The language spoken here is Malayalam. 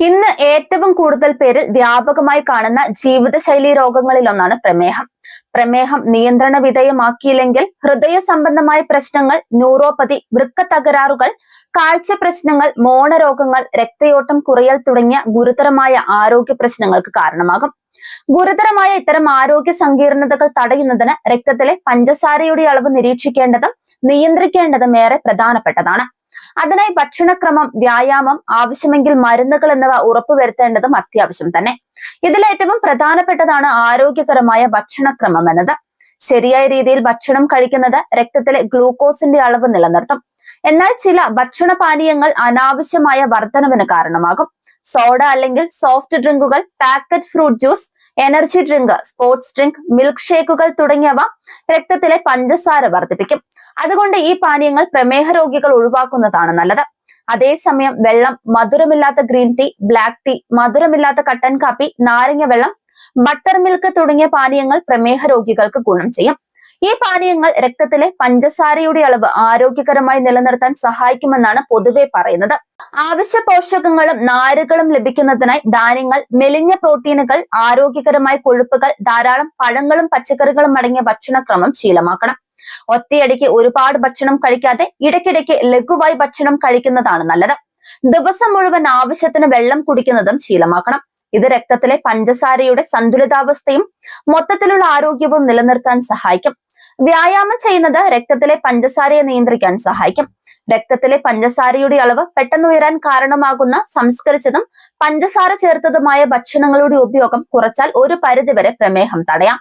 ഇന്ന് ഏറ്റവും കൂടുതൽ പേരിൽ വ്യാപകമായി കാണുന്ന ജീവിതശൈലി രോഗങ്ങളിലൊന്നാണ് പ്രമേഹം. പ്രമേഹം നിയന്ത്രണ വിധേയമാക്കിയില്ലെങ്കിൽ ഹൃദയ സംബന്ധമായ പ്രശ്നങ്ങൾ ന്യൂറോപ്പതി വൃക്ക തകരാറുകൾ കാഴ്ച പ്രശ്നങ്ങൾ മോണരോഗങ്ങൾ രക്തയോട്ടം കുറയൽ തുടങ്ങിയ ഗുരുതരമായ ആരോഗ്യ പ്രശ്നങ്ങൾക്ക് കാരണമാകും. ഗുരുതരമായ ഇത്തരം ആരോഗ്യ സങ്കീർണതകൾ തടയുന്നതിന് രക്തത്തിലെ പഞ്ചസാരയുടെ അളവ് നിരീക്ഷിക്കേണ്ടതും നിയന്ത്രിക്കേണ്ടതും ഏറെ പ്രധാനപ്പെട്ടതാണ്. അതിനായി ഭക്ഷണക്രമം വ്യായാമം ആവശ്യമെങ്കിൽ മരുന്നുകൾ എന്നിവ ഉറപ്പുവരുത്തേണ്ടതും അത്യാവശ്യം തന്നെ. ഇതിലേറ്റവും പ്രധാനപ്പെട്ടതാണ് ആരോഗ്യകരമായ ഭക്ഷണക്രമം എന്നത്. ശരിയായ രീതിയിൽ ഭക്ഷണം കഴിക്കുന്നത് രക്തത്തിലെ ഗ്ലൂക്കോസിന്റെ അളവ് നിലനിർത്തും. എന്നാൽ ചില ഭക്ഷണപാനീയങ്ങൾ അനാവശ്യമായ വർധനവിന് കാരണമാകും. സോഡ അല്ലെങ്കിൽ soft ഡ്രിങ്കുകൾ packet fruit juice energy drink sports drink milk ഷേക്കുകൾ തുടങ്ങിയവ രക്തത്തിലെ പഞ്ചസാര വർദ്ധിപ്പിക്കും. അതുകൊണ്ട് ഈ പാനീയങ്ങൾ പ്രമേഹ രോഗികൾ ഒഴിവാക്കുന്നതാണ് നല്ലത്. അതേസമയം വെള്ളം മധുരമില്ലാത്ത ഗ്രീൻ ടീ ബ്ലാക്ക് ടീ മധുരമില്ലാത്ത കട്ടൻ കാപ്പി നാരങ്ങ വെള്ളം ബട്ടർ മിൽക്ക് തുടങ്ങിയ പാനീയങ്ങൾ പ്രമേഹ രോഗികൾക്ക് ഗുണം ചെയ്യും. ഈ പാനീയങ്ങൾ രക്തത്തിലെ പഞ്ചസാരയുടെ അളവ് ആരോഗ്യകരമായി നിലനിർത്താൻ സഹായിക്കുമെന്നാണ് പൊതുവെ പറയുന്നത്. ആവശ്യ പോഷകങ്ങളും നാരുകളും ലഭിക്കുന്നതിനായി ധാന്യങ്ങൾ മെലിഞ്ഞ പ്രോട്ടീനുകൾ ആരോഗ്യകരമായ കൊഴുപ്പുകൾ ധാരാളം പഴങ്ങളും പച്ചക്കറികളും അടങ്ങിയ ഭക്ഷണക്രമം ശീലമാക്കണം. ഒറ്റയടിക്ക് ഒരുപാട് ഭക്ഷണം കഴിക്കാതെ ഇടയ്ക്കിടയ്ക്ക് ലഘുവായി ഭക്ഷണം കഴിക്കുന്നതാണ് നല്ലത്. ദിവസം മുഴുവൻ ആവശ്യത്തിന് വെള്ളം കുടിക്കുന്നതും ശീലമാക്കണം. ഇത് രക്തത്തിലെ പഞ്ചസാരയുടെ സന്തുലിതാവസ്ഥയും മൊത്തത്തിലുള്ള ആരോഗ്യവും നിലനിർത്താൻ സഹായിക്കും. വ്യായാമം ചെയ്യുന്നത് രക്തത്തിലെ പഞ്ചസാരയെ നിയന്ത്രിക്കാൻ സഹായിക്കും. രക്തത്തിലെ പഞ്ചസാരയുടെ അളവ് പെട്ടെന്ന് ഉയരാൻ കാരണമാകുന്ന സംസ്കരിച്ചതും പഞ്ചസാര ചേർത്തതുമായ ഭക്ഷണങ്ങളുടെ ഉപയോഗം കുറച്ചാൽ ഒരു പരിധിവരെ പ്രമേഹം തടയാം.